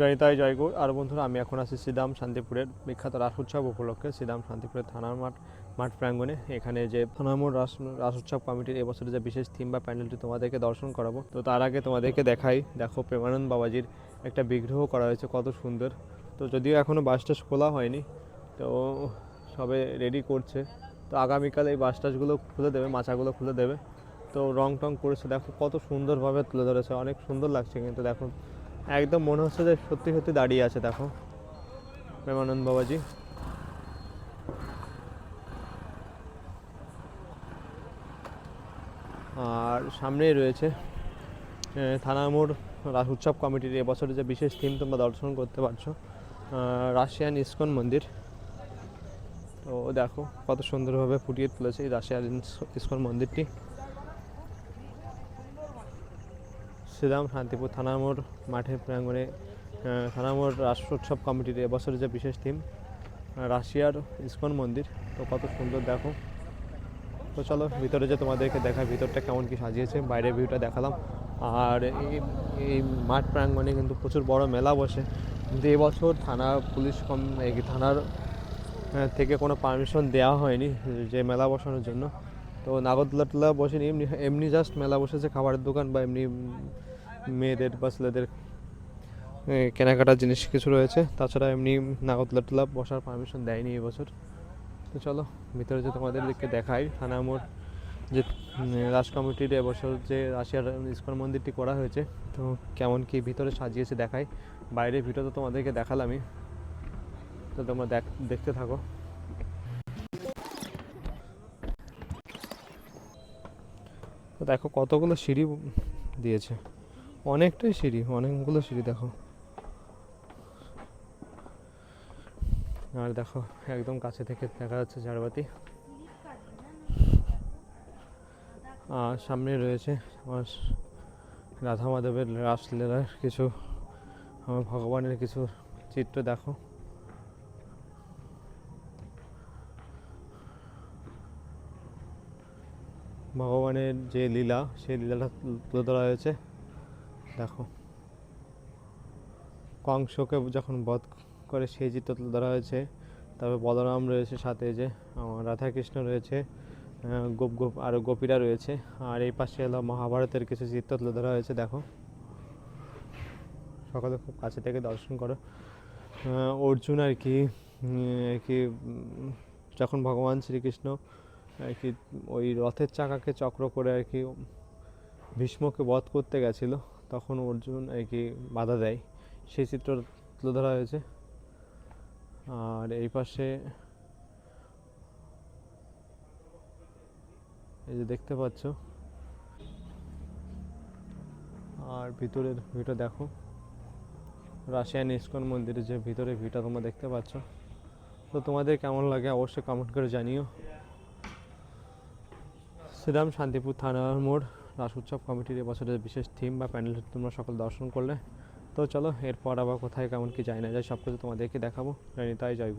জয়িতাই জয়গুর আর বন্ধুরা, আমি এখন আছি শ্রীদাম শান্তিপুরের বিখ্যাত রাস উৎসব উপলক্ষে শ্রীদাম শান্তিপুরের থানার মাঠ মাঠ প্রাঙ্গণে। এখানে যে থানামোড় রাস রাস উৎসব কমিটির এবছরের যে বিশেষ থিম বা প্যান্ডেলটি তোমাদেরকে দর্শন করাবো, তো তার আগে তোমাদেরকে দেখাই, দেখো প্রেমানন্দ বাবাজির একটা বিগ্রহ করা হয়েছে, কত সুন্দর। তো যদিও এখনও বাস টাস খোলা হয়নি, তো সবে রেডি করছে। তো আগামীকাল এই বাস টাসগুলো খুলে দেবে, মাচাগুলো খুলে দেবে। তো রং টং করেছে, দেখো কত সুন্দরভাবে তুলে ধরেছে, অনেক সুন্দর লাগছে কিন্তু দেখো। একদম মনে হচ্ছে যে সত্যি সত্যি দাঁড়িয়ে আছে, দেখো। প্রেমানন্দ বাবাজি। আর সামনেই রয়েছে থানামোড় রাস উৎসব কমিটির এবছরের যে বিশেষ থিম তোমরা দর্শন করতে পারছ রাশিয়ান ইস্কন মন্দির। তো দেখো কত সুন্দরভাবে ফুটিয়ে তুলেছে এই রাশিয়ান ইস- ইস্কন মন্দিরটি। শ্রীরাম শান্তিপুর থানামোড় মাঠের প্রাঙ্গণে রাষ্ট্র উৎসব কমিটির এবছরের যে বিশেষ থিম রাশিয়ার ইস্কন মন্দির। তো কত সুন্দর দেখো। তো চলো ভিতরে যে তোমাদেরকে দেখা ভিতরটা কেমন কি সাজিয়েছে, বাইরের ভিউটা দেখালাম। আর এই এই মাঠ প্রাঙ্গণে কিন্তু প্রচুর বড় মেলা বসে। কিন্তু এবছর থানা পুলিশ কম, এই থানার থেকে কোনো পারমিশন দেওয়া হয়নি যে মেলা বসানোর জন্য। তো নাগরদোলা টোলা বসেনি, এমনি এমনি জাস্ট মেলা বসেছে, খাবারের দোকান বা এমনি মেয়েদের বা ছেলেদের কেনাকাটার জিনিস কিছু রয়েছে। তাছাড়া এমনি নাগরদোলা বসার পারমিশন দেয়নি এবছর তো চলো, ভিতরে যে তোমাদেরকে দেখাই, থানা মোড় যে রাজ কমিটির এবছর যে রাশিয়ার ইস্কন মন্দিরটি করা হয়েছে, তো কেমন কি ভিতরে সাজিয়েছে দেখাই। বাইরে ভিডিও তো তোমাদেরকে দেখালামই। তো তোমরা দেখ, দেখতে থাকো। তো দেখো কতগুলো সিঁড়ি দিয়েছে। অনেকটাই সিঁড়ি, অনেকগুলো সিঁড়ি দেখো। আর দেখো, একদম কাছে থেকে দেখা যাচ্ছে ঝাড়বাতি। আর সামনে রয়েছে আমার রাধা মাধবের রাসলীলার কিছু, আমার ভগবানের কিছু চিত্র দেখো। ভগবানের যে লীলা, সেই লীলাটা তুল- ধরা হয়েছে। দেখো। কংসকে যখন বধ করে সেই চিত্র তুলে ধরা হয়েছে, তারপর বলরাম রয়েছে সাথে যে রাধাকৃষ্ণ রয়েছে গোপ গোপ আরও গোপীরা রয়েছে, আর এই পাশে হলো মহাভারতের কিছু চিত্র তুলে ধরা হয়েছে, দেখো। সকালে খুব কাছে থেকে দর্শন করো। অর্জুন আর কি আর কি যখন ভগবান শ্রীকৃষ্ণ আর কি ওই রথের চাকাকে চক্র করে আর কি ভীষ্মকে বধ করতে গেছিল তখন অর্জুন আর কি বাধা দেয়। সেই চিত্র তুলে ধরা হয়েছে। আর এই পাশে এই যে দেখতে পাচ্ছ। আর ভিতরের ভিউটা দেখো। রাশিয়ান ইস্কন মন্দিরের যে ভিতরে ভিউটা তোমরা দেখতে পাচ্ছ। তো তোমাদের কেমন লাগে অবশ্যই কমেন্ট করে জানিও। শ্রীরাম শান্তিপুর থানার মোড়। রাস উৎসব কমিটির এবছরের বিশেষ থিম বা প্যানেল তোমরা সকল দর্শন করলে। তো চলো, এরপর আবার কোথায়, কেমন কি যায় না যায় সব কিছু তোমাদেরকে দেখাবো। তাই জয়